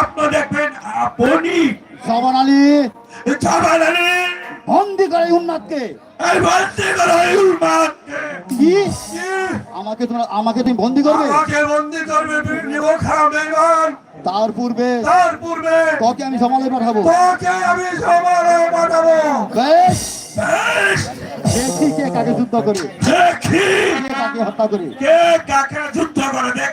স্বপ্ন দেখবেন আপনি। জবান আলী জবান আলী। বন্দি করে এই বলতে করো উন্মাদকে। কি? আমাকে তোমরা আমাকে তুমি বন্দি করবে? আমাকে বন্দি করবে খারাপ বেগন তার পূর্বে তার পূর্বে তোকে আমি সমালে পাঠাবো। তোকে আমি সমানে পাঠাবো। বেশ। বেশ, দেখি কে কাকে যুদ্ধ করে? দেখি কে? কাকে হত্যা করে? কে কাকে যুদ্ধ করে দেখ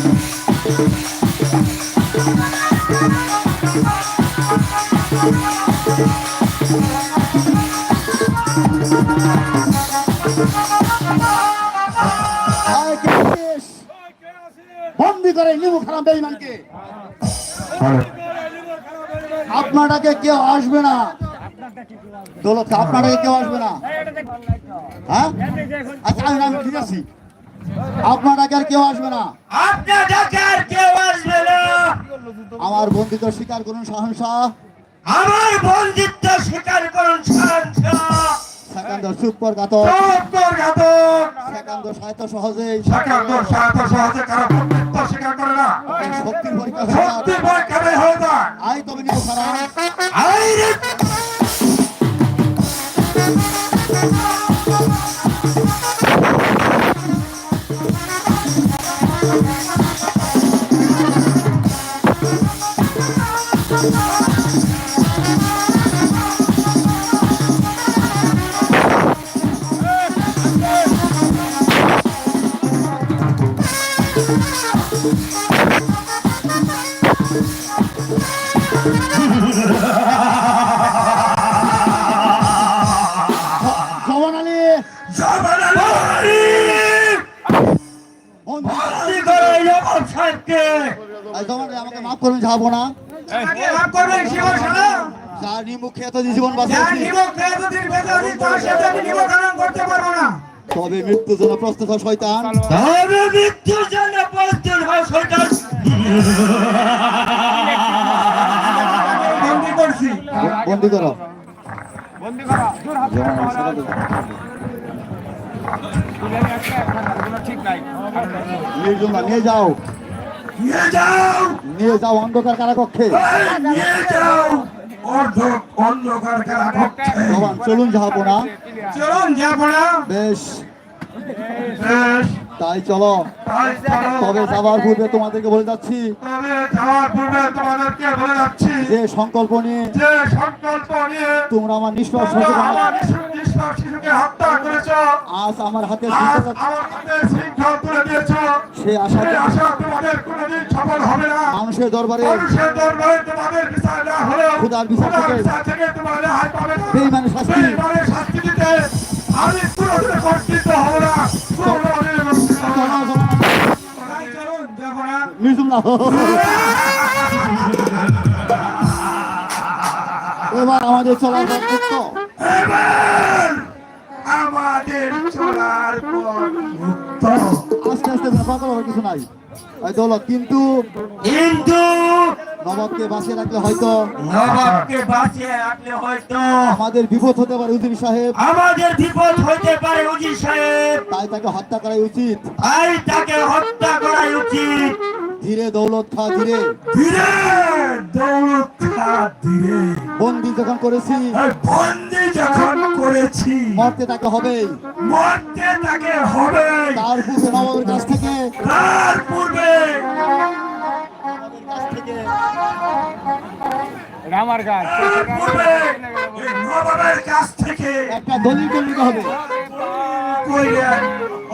খারাপ বেঈমানকে আপনাটাকে কেউ আসবে না। দৌলত আপনাটাকে কেউ আসবে না। হ্যাঁ? আচ্ছা আমি আমি ঠিক আছি। আপনাটাকে আর কেউ আসবে না। আমার বন্দিত স্বীকার করুন শাহনশাহ আমার বন্দিত্ব স্বীকার করুন সুপর চোদ্দর ঘাতক সেকান্দর সাহিত্য সহজেই সেকান্দর সাহায্য সহজে কারও বন্দিত্ব স্বীকার করে না। শক্তির পরীক্ষা। সত্যি পরীক্ষা হয়ে যায় আয় তবে নিমু খারাপ। আইরে জবান পারব না। তবে মৃত্যুর জন্য প্রস্তুত হয় শয়তান। তবে মৃত্যুর জন্য প্রস্তুত হয় শয়তান। বন্দি করছি। বন্দি করো। বন্দি জোর হাত ঠিক নাই। নিয়ে যাও। নিয়ে যাও। নিয়ে যাও অন্ধকার কারাকক্ষে। নিয়ে যাও। অন্ধকার কারাকক্ষে। চলুন যাব না চলুন যাব না বেশ। বেশ। তাই চলো। তবে যাওয়ার পূর্বে তোমাদেরকে বলে যাচ্ছি। যে সংকল্প নিয়ে যে সংকল্প নিয়ে তোমরা আমার নিষ্পাপ শিশুকে হত্যা করেছ। আজ আমার হাতে শৃঙ্খলা- তুলে দিয়েছ। আশা আশা তোমাদের কোনোদিন সফল হবে না। মানুষের দরবারে মানুষের দরবারে তোমাদের বিচার না হলেও খোদার বিচার থেকে- তোমরা রেহাই পাবে না। বেঈমানের শাস্তি। বেঈমানের শাস্তি দিতে আমি কর্তৃত্ব এবার আমাদের চলার এবার আমাদের চলার পথ মুক্ত আস্তে আস্তে ব্যাপার করার কিছু নাই এই দৌলত কিন্তু কিন্তু নবাবকে বাঁচিয়ে রাখলে হয়তো নবাবকে বাঁচিয়ে রাখলে হয়তো আমাদের বিপদ হতে পারে উজির সাহেব। আমাদের বিপদ হইতে পারে উজির সাহেব। তাই তাকে হত্যা করাই উচিত। তাই তাকে হত্যা করাই উচিত। ধীরে দৌলত খা ধীরে। ধীরে দৌলত খা ধীরে। বন্দি যখন করেছি বন্দি যখন করেছি মরতে তাকে হবেই মরতে তাকে হবে। তার পূর্বে নবাবের কাছ থেকে। তার পূর্বে। আমার গাছ তার নবাবের কাছ থেকে একটা দলিল নিতে হবে।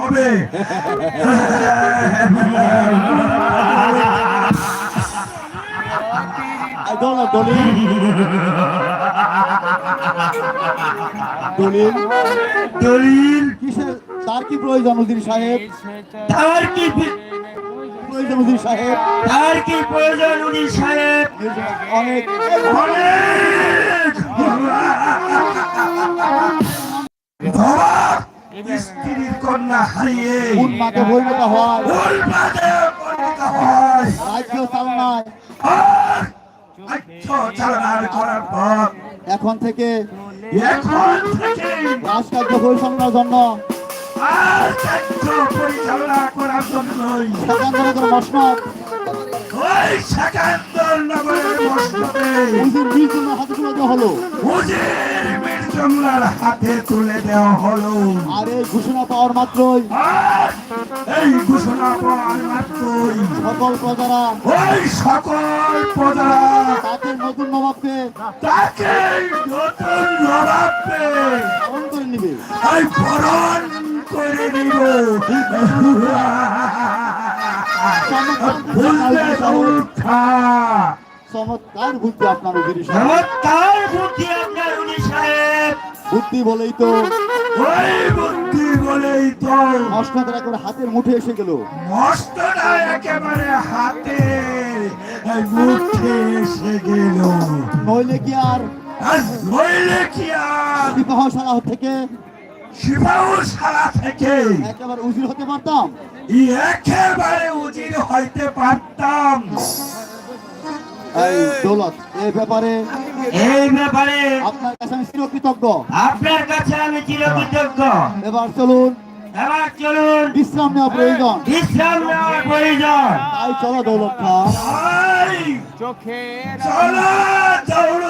হবে। এই দৌলত দলিল। দলিল। কিসের? তার কি প্রয়োজন উজির সাহেব? তার কি প্রয়োজন? উজির সাহেব? তার কি প্রয়োজন উজির সাহেব? অনেক। অনেক। স্ত্রীর কন্যা হারিয়ে উন্মাকে পরিণত হয়। উন্মাদে পরিণত হয়। রাজ্য চালনায়। চালনার করার পর এখন থেকে এখন থেকে রাজকার্য পরিচালনার জন্য পরিচালনা করার মসনদ। ওই সেকান্দর নগরের হলো। হুজির হাতে তুলে দেওয়া হলো। আরে ঘোষণা পাওয়ার মাত্রই। এই ঘোষণা পাওয়ার মাত্রই। সকল প্রজারা। ওই সকল প্রজারা। তাকে নতুন নবাবকে। তাকে নতুন নবাবকে। পালন করে নিবে? এই বরণ করে নিব। ভুলবে চমৎকার বুদ্ধি আপনার চমৎকার বুদ্ধি আপনার বুদ্ধি বলেই তো। ওই বুদ্ধি বলেই তো। একেবারে হাতের মুঠে এসে গেল। মস্তটা একেবারে হাতে মুঠে এসে গেল। নইলে কি আর নইলে কি আর? বিবাহশালা থেকে থেকে একেবারে উজির হতে পারতাম। ই একেবারে উজির হইতে পারতাম। এই দৌলত এই ব্যাপারে এই ব্যাপারে আপনার কাছে আমি চিরকৃতজ্ঞ। আপনার কাছে আমি চিরকৃতজ্ঞ। এবার চলুন। এবার চলুন। বিশ্রাম নেওয়া প্রয়োজন। বিশ্রাম নেওয়া প্রয়োজন। তাই চলো দৌলত চোখে চলো চলো।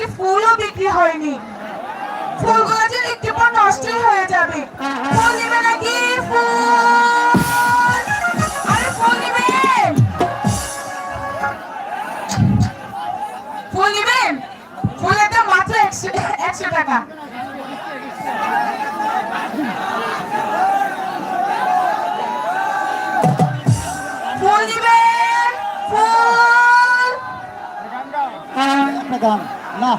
একটি ফুলও বিক্রি হয়নি। ফুলগুলো যে একটু পর নষ্টই হয়ে যাবে। ফুল নেবেন নাকি? ফুল! ফুল নেবেন ফুল নেবেন ফুলের দাম মাত্র একশো একশো টাকা। ফুল নেবেন ফুল! গান না।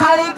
হারি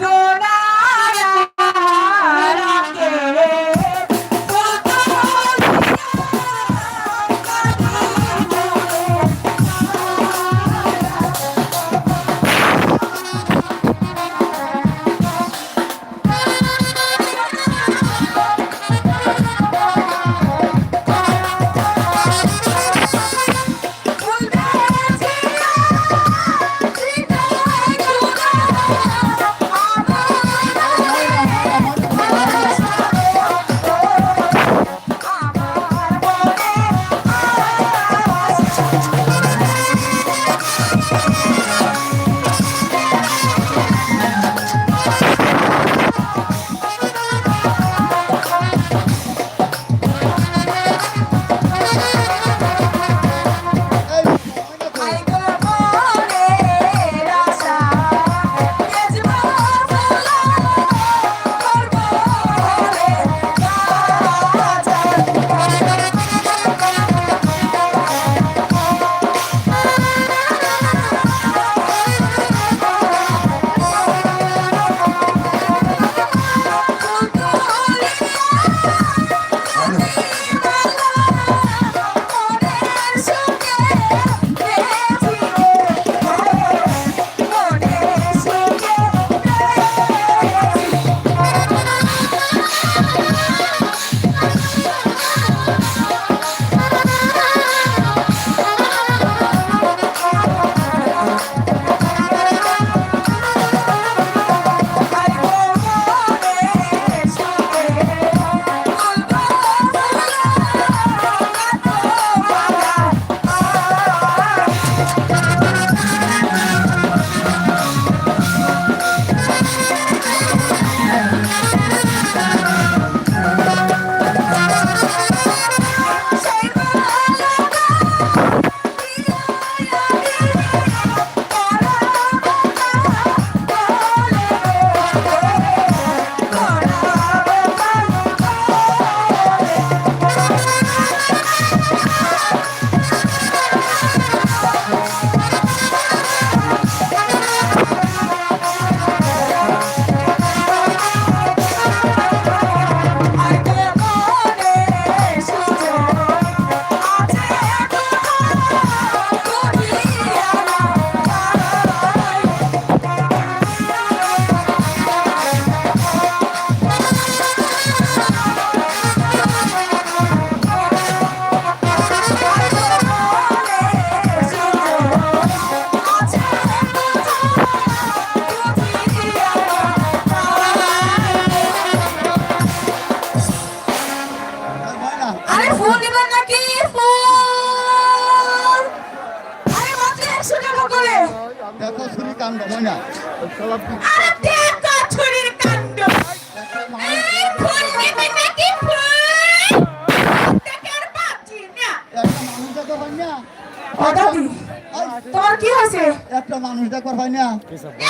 তোমার কি হয়েছে? একটা মানুষ দেখো হয় না।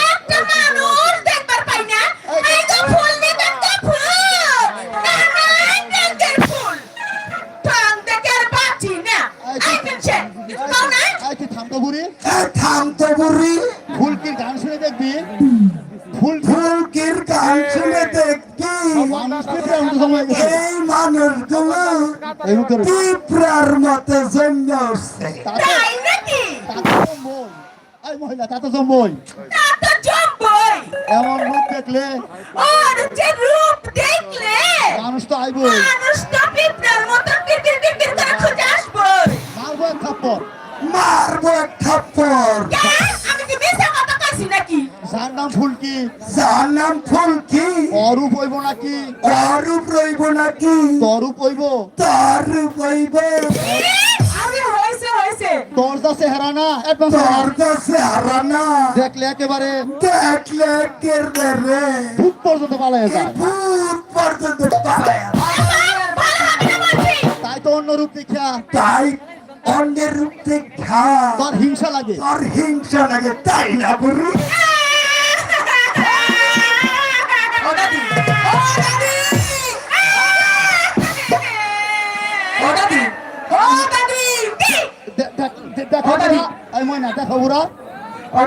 একটা মানুষ দেখবার পাই না? এই তো ফুল নেবে তো ফুল। ফুল। থামতো বুড়ি। থাম তো বুড়ি। ফুলকির গান শুনে দেখবি। যে রূপ দেখলে? মানুষ তো আইবই। মানুষ তো পিঁপড়ার মতো করে খুঁজে মারবো এক থাপ্পড়। মারবো এক থাপ্পড়। আমি কি মিথ্যা কথা কইছি নাকি? যার নাম ফুলকি। যার নাম ফুলকি। অরূপ হইব নাকি? অরূপ রইব নাকি? তরূপ হইব। তার রূপ হইব চেহারা না একদম তোর কাছে হারানা দেখলে একেবারে দেখলে কেরবে ভূত পর্যন্ত পালায় যায়। ভূত পর্যন্ত পালায় তাই তো অন্য রূপ দেখিয়া তাই অন্যের রূপ দেখা তোর হিংসা লাগে। তোর হিংসা লাগে তাই না বুড়ি? দেখ- দে- দেখো ও দাদি। বুড়া, এই ময়না দেখো বুড়া। ও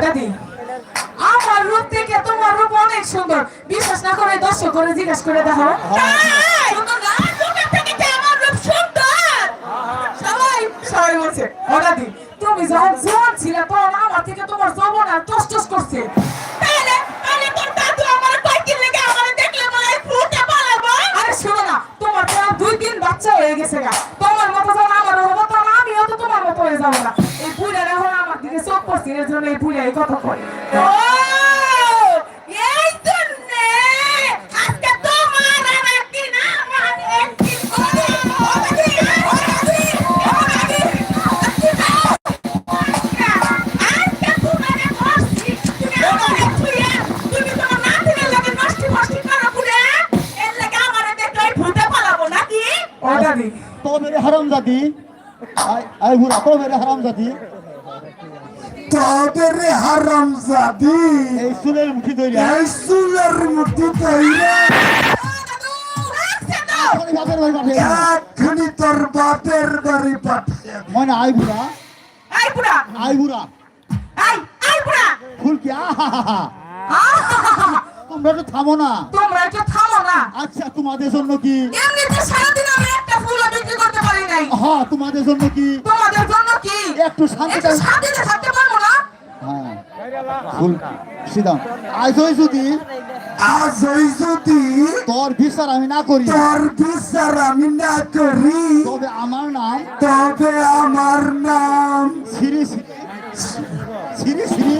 আমার রূপ থেকে তোমার রূপ অনেক সুন্দর। বিশ্বাস না করে দর্শক করে জিজ্ঞেস করে দেখো। সুন্দর না? রূপের থেকে আমার রূপ সুন্দর? সবাই সবাই বলছে ও দাদি তুমি যখন জোয়ান ছিলে তখন আমার থেকে তোমার যৌবন আর টস টস করছে। তাহলে তাহলে তোর দাদু আমার কয়েকদিন লেগে আমার দেখলে মনে হয় ফুটে পালাবো? আরে শোনো না তোমার তো দুই দিন বাচ্চা হয়ে গেছে গা। জন্য এই বুড়া এই কথা কয়। ও এই জন্যে আজকে তোমার আর একদিন আমার একদিন করে জাদি এই চুলের মুঠি ধরিয়া এই চুলের মুঠি বাড়ি এক্ষুনি তোর বাপের বাড়ি পাঠিয়ে দে। ময়না আই বুড়া। আই বুড়া। আই বুড়া। আই আই বুড়া। আহা আহা! তোমরা একটু থামো না। তোমরা একটু থামো না। আচ্ছা তোমাদের জন্য কি? এমনিতে সারাদিন আমি একটা ফুলও বিক্রি করতে পারি নাই। হ্যাঁ তোমাদের জন্য কি? তোমাদের জন্য কি? একটু শান্তি একটু শান্তিতে থাকতে পারব না হ্যাঁ ফুল সিদাম আজ ওই যদি আজ ওই যদি তোর বিচার আমি না করি তোর বিচার আমি না করি তবে আমার নাম তবে আমার নাম শ্রী শ্রী শ্রী শ্রী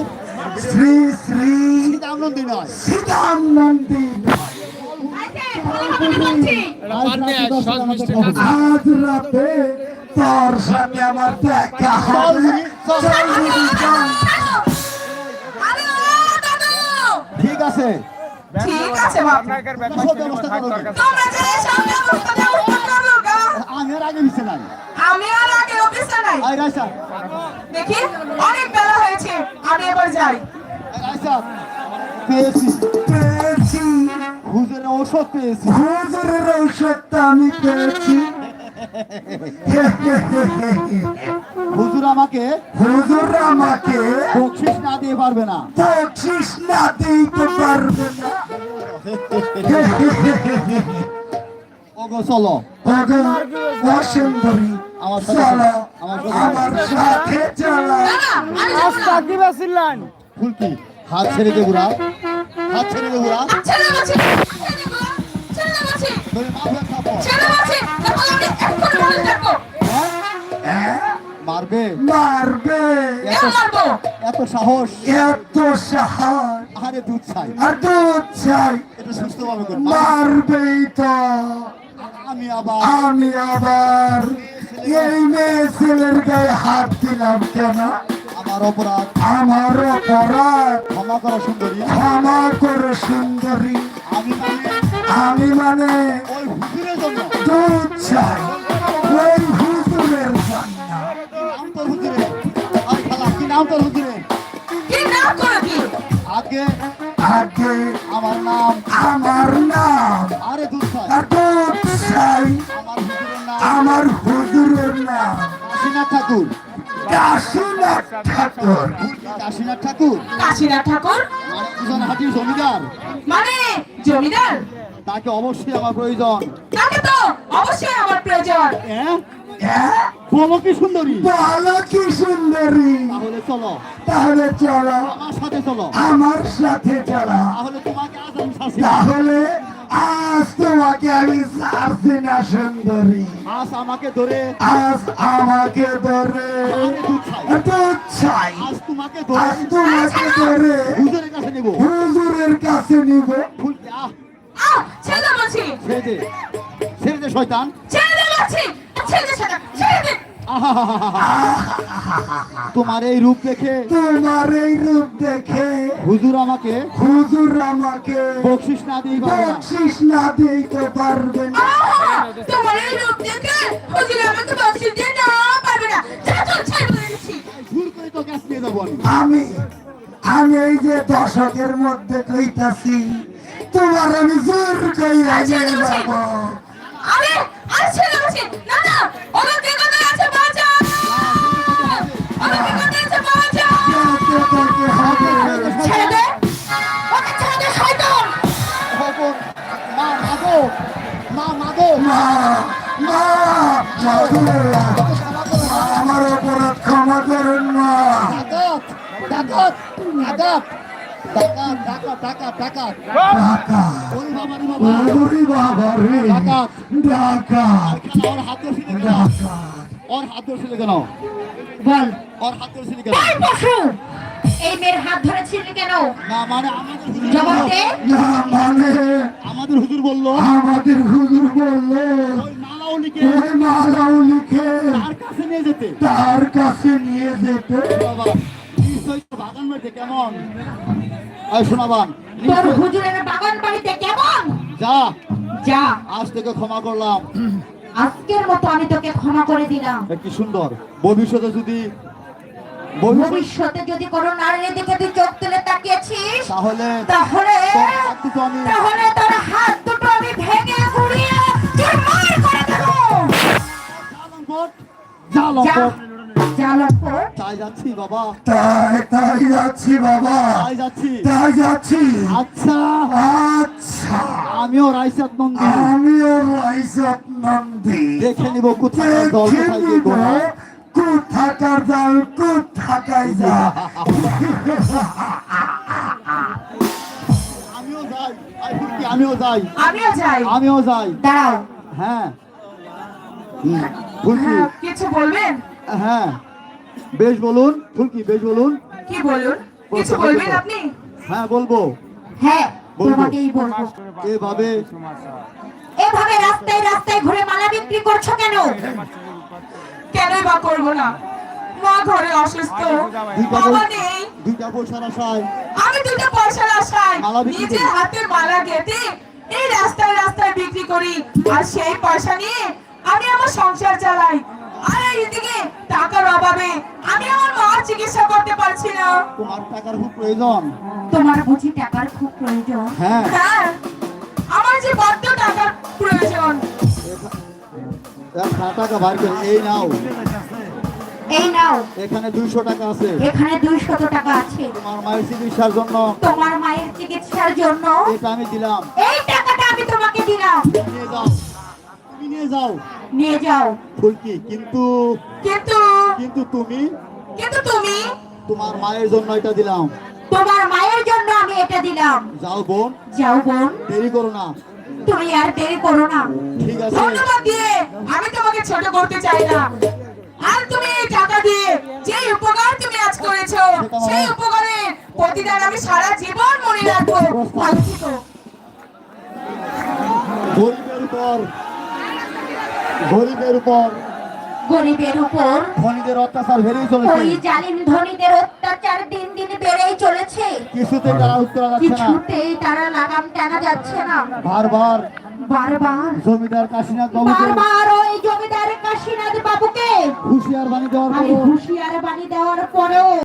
শ্রী শ্রী সীতাম নন্দী নয় শ্রীরাম নন্দী আজ রাতে তোর সাথে আমার দেখা হবে ঠিক আছে। ঠিক আছে আমি আর আগে নাই। আমি আর আগে অফিসে নাই। আই রাইসা দেখি অনেক বেলা হয়েছে আমি এবার যাই। রাইসা পেয়েছি। পেয়েছি। হুজুরের ঔষধ পেয়েছি। হুজুরের ঔষধটা আমি পেয়েছি। হুজুর আমাকে হুজুর আমাকে বকশিস না দিয়ে পারবে না। বকশিস না দিতে পারবে না। ওগো চলো। ভগবান অসুন্দরী আমার সাথে চলো। আমার সাথে চলো। দাদা আমি যাব না। ফুলকি হাত ছেড়ে দে বুড়া। হাত ছেড়ে দে বুড়া। ছেড়ে বলছি ছেড়ে থাপড়। ছেড়ে তাহলে আমি মারবে? মারবে। এত সাহস এত সাহস। আরে দুধ চাই। আর দুধ চাই। এটা সুস্থ ভাবে কর মারবেই তো। আমি আবার আমি আবার এই মেয়ে ছেলের গায়ে হাত দিলাম কেন? আমার অপরাধ। আমার অপরাধ। ক্ষমা করা সুন্দরী। ক্ষমা করে সুন্দরী। আমি মানে আমি মানে ওই হুজুরের জন্য। দুধ চাই। ওই নাম তোর হুজুরে কি নাম কি আগে? আগে আমার নাম। আমার নাম। আরে দুধ দুধ আমার হুজুরের নাম। কাশীনাথ ঠাকুর। কাশীনাথ ঠাকুর। কাশীনাথ ঠাকুর। কাশীনাথ ঠাকুর? মানে দুজন হাটির জমিদার। মানে জমিদার? তাকে অবশ্যই আমার প্রয়োজন। তাকে তো অবশ্যই আমার প্রয়োজন। হ্যাঁ? বলো কি সুন্দরী। বলো কি সুন্দরী। তাহলে চলো। তাহলে চলো। আমার সাথে চলো। আমার সাথে চলো। তাহলে তোমাকে আজ আমি শাসি তাহলে আজ তোমাকে আমি ছাড়ছি না সুন্দরী। আজ আমাকে ধরে। আজ আমাকে ধরে। দুধ চাই আজ তোমাকে ধরে। আজ তোমাকে ধরে। হুজুরের কাছে নেব। হুজুরের কাছে নিব। ফুল আহ। আহ ছেড়ে দে বলছি। ছেড়ে দে। ছেড়ে দে শয়তান। ছেড়ে দে বলছি। তোমার এই রূপ দেখে তোমার এই রূপ দেখে হুজুর আমাকে হুজুর আমাকে বকশিস না দিয়ে বকশিস না দিতে পারবে না। তোমার এই রূপ দেখে হুজুর আমাকে বকশিশ দিয়ে না পারবে না। যা চল ছেড়ে বলে দিচ্ছি করে তো গ্যাস নিয়ে যাব আমি। আমি আমি এই যে দশকের মধ্যে কইতাছি তোমার আমি জোর কইরা নিয়ে যাব। আরে না না আমার অপরাধ ক্ষমা করেন মা। ডাকাত ডাকাত ডাকাত ডাকাত ডাকাত ডাকাত ডাকাত টাকা। ওই বাবারি বাবা ওরে বাবা রে। ডাকাত ডাকাত ওর হাত ধরছিলে কেন? ওর হাত ধরছিলে কেন? বল। ওর হাত ধরছিলে কেন? এই পশু এই মেয়ের হাত ধরেছিলি কেন? না মানে আমাদের হুজুর জবাব বললো- দে। না মানে আমাদের হুজুর বলল। আমাদের হুজুর বলল ওই মালাউলিকে ওই মালাও লিখে তার কাছে নিয়ে যেতে। তার কাছে নিয়ে যেতে। বাবা। বাগান বাড়িতে কেমন? এই শোনাবান তোর হুজুরের বাগান বাড়িতে কেমন? যা। যা। আজ থেকে ক্ষমা করলাম। আজকের মতো আমি তোকে ক্ষমা করে দিলাম। কি সুন্দর। ভবিষ্যতে যদি ভবিষ্যতে যদি কোনো নারীর দিকে তুই চোখ তুলে তাকিয়েছিস তাহলে তাহলে তাহলে তোর হাত দুটো আমি ভেঙে গুড়িয়ে চুরমার করে দেবো। যা লম্পট। তাই যাচ্ছি বাবা। তাই তাই যাচ্ছি বাবা। তাই যাচ্ছি। তাই যাচ্ছি। আচ্ছা। আচ্ছা। আমিও রাইসাত নন্দী। আমিও রাইসব নন্দী। দেখে নিব কোথায় দল কোথায় গিয়ে গোড়া কোথাকার দল কোথাকায় যা আমিও যাই। আমিও যাই। আমিও যাই। আমিও যাই। দাঁড়াও। হ্যাঁ। হুম, হ্যাঁ, কিছু বলবেন? হ্যাঁ। বেশ বলুন ফুলকি বেশ বলুন? কি বলুন? কিছু বলবেন আপনি? হ্যাঁ বলব। হ্যাঁ তোমাকেই বলব। এভাবে এভাবে রাস্তায় রাস্তায় ঘুরে মালা বিক্রি করছ কেন? কেনই বা করব না? মা ঘরে অসুস্থ। বাবা নেই। দুইটা পয়সার আশায়। আমি দুটো পয়সার আশায়। নিজের হাতের মালা গেঁথে এই রাস্তায় রাস্তায় বিক্রি করি। আর সেই পয়সা নিয়ে আমি আমার সংসার চালাই আর এইদিকে টাকার অভাবে আমি আমার মার চিকিৎসা করতে পারছি না। তোমার টাকার খুব প্রয়োজন। তোমার বুঝি টাকার খুব প্রয়োজন। হ্যাঁ। হ্যাঁ আমার যে বড্ড টাকার প্রয়োজন। টাকা বার করে এই নাও। এই নাও। এখানে দুইশো টাকা আছে। এখানে দুইশত টাকা আছে। তোমার মায়ের চিকিৎসার জন্য। তোমার মায়ের চিকিৎসার জন্য। এটা আমি দিলাম। এই টাকাটা আমি তোমাকে দিলাম। নিয়ে যাও। তুমি নিয়ে যাও। নিয়ে যাও। ফুলকি কিন্তু কিন্তু কিন্তু তুমি কিন্তু তুমি? তোমার মায়ের জন্য এটা দিলাম। তোমার মায়ের জন্য আমি এটা দিলাম। যাও বোন। যাও বোন। দেরি করো না। তুমি আর দেরি করো না। ঠিক আছে। ধন্যবাদ দিয়ে আমি তোমাকে ছোট করতে চাই না। আর তুমি এই টাকা দিয়ে যে উপকার তুমি আজ করেছ সেই উপকারের প্রতিদান আমি সারা জীবন মনে রাখব। গরিবের উপর। গরিবের উপর। গরিবের উপর ধনীদের অত্যাচার বেড়েই চলেছে। ওই জালিম ধনীদের অত্যাচার দিন দিন বেড়েই চলেছে। কিছুতে তারা উত্তর যাচ্ছে না। কিছুতেই তারা লাগাম টানা যাচ্ছে না। বারবার বারবার। জমিদার কাশীনাথ বাবুকে বারবার ওই জমিদার কাশীনাথ বাবুকে হুঁশিয়ার বাণী দেওয়ার পরও হুঁশিয়ার বাণী দেওয়ার পরেও